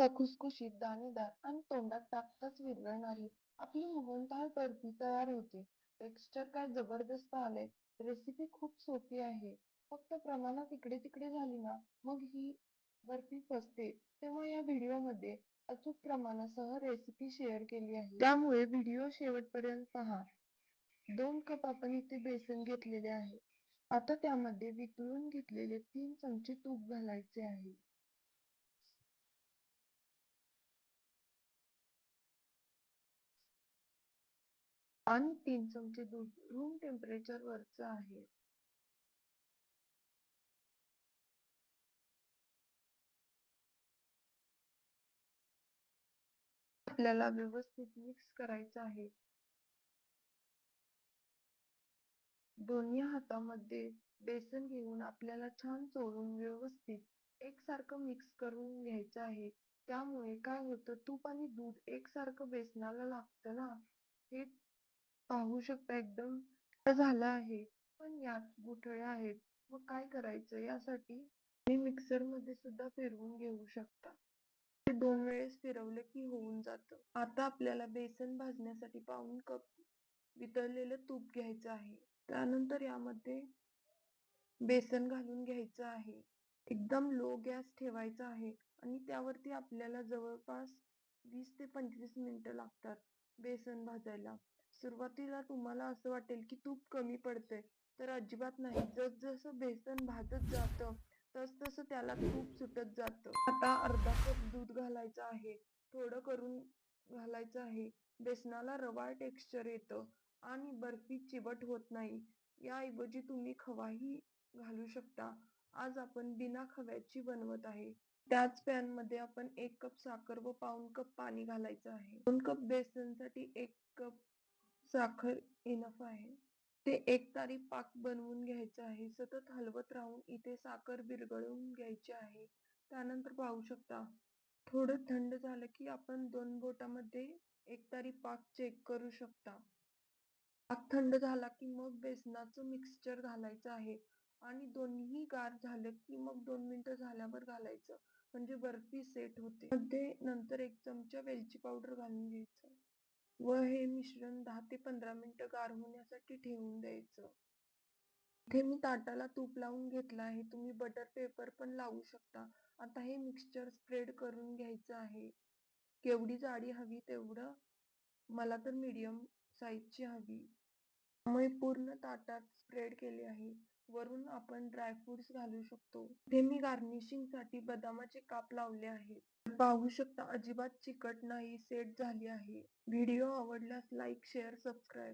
का खुसखुशीत दाणेदार आणि तोंडात टाकताच विरघळणारी आपली मोहनथाळ बर्फी तयार होते. टेक्स्चर काय जबरदस्त आलंय. रेसिपी खूप सोपी आहे. फक्त प्रमाणात इकडे तिकडे झाली ना मग ही बर्फी फसते. तेव्हा या व्हिडिओमध्ये अचूक प्रमाणासह रेसिपी शेअर केली आहे. त्यामुळे व्हिडिओ शेवटपर्यंत पहा. दोन कप आपण इथे बेसन घेतलेले आहे. आता त्यामध्ये वितळून घेतलेले तीन चमचे तूप घालायचे आहे. आणि तीन चमचे दूध रूम टेम्परेचर वरचं आहे. आपल्याला व्यवस्थित मिक्स करायचं आहे. दोन्ही हातामध्ये बेसन घेऊन आपल्याला छान चोळून व्यवस्थित एकसारखं मिक्स करून घ्यायचं आहे. त्यामुळे काय होतं तूप आणि दूध एकसारखं बेसनाला लागतं ना हे पाहू शकता एकदम झालं आहे. पण यात गुठळ्या आहेत. मग काय करायचं? यासाठी मिक्सरमध्ये सुद्धा फिरवून घेऊ शकता. ते दोन वेळेस फिरवलं की होऊन जातं. आता आपल्याला बेसन भाजण्यासाठी पाऊन कप वितळलेलं तूप घ्यायचं आहे. त्यानंतर यामध्ये बेसन घालून घ्यायचं आहे. एकदम लो गॅस ठेवायचा आहे. आणि त्यावरती आपल्याला जवळपास वीस ते पंचवीस मिनिटं लागतात. बेसन भाजायला. सुरुवातीला तुम्हाला असं वाटेल की तूप कमी पडतंय तर अजिबात नाही. जस जसं बेसन भाजत जातं तस तसं त्याला तूप सुटत जातं. आता अर्धा कप दूध घालायचं आहे. थोडं करून घालायचं आहे. बेसनाला रवाळ टेक्स्चर येतं आणि बर्फी चिवट होत नाही. याऐवजी तुम्ही खवाही घालू शकता. आज आपण बिना खव्याची बनवत आहे. त्याच पॅनमध्ये आपण एक कप साखर व पाऊन कप पाणी घालायचं आहे. दोन कप बेसनसाठी एक कप साखर इनफ आहे. ते एक तारी पाक बनवून घ्यायचं आहे. सतत हलवत राहून इथे साखर विरघळून घ्यायची आहे. त्यानंतर पाहू शकता थोडं थंड झालं की आपण दोन बोटामध्ये एक तारी पाक चेक करू शकता. पाक थंड झाला की मग बेसनाचं मिक्सचर घालायचं आहे. आणि दोन्ही गार झालं की मग दोन मिनिटं झाल्यावर घालायचं. म्हणजे बर्फी सेट होते. मध्ये नंतर एक चमचा वेलची पावडर घालून घ्यायचं. व हे मिश्रण दहा ते पंधरा मिनिटं गार होण्यासाठी ठेवून द्यायचं. इथे मी ताटाला तूप लावून घेतलं आहे. तुम्ही बटर पेपर पण लावू शकता. आता हे मिक्सचर स्प्रेड करून घ्यायचं आहे. केवढी जाडी हवी तेवढं मला तर मीडियम साईजची हवी. त्यामुळे पूर्ण ताटात स्प्रेड केले आहे. वरून आपण ड्रायफ्रुट्स घालू शकतो. इथे मी गार्निशिंगसाठी बदामाचे काप लावले आहेत. पाहू शकता अजिबात चिकट नाही सेट झाली आहे. व्हिडिओ आवडल्यास लाईक शेअर सबस्क्राईब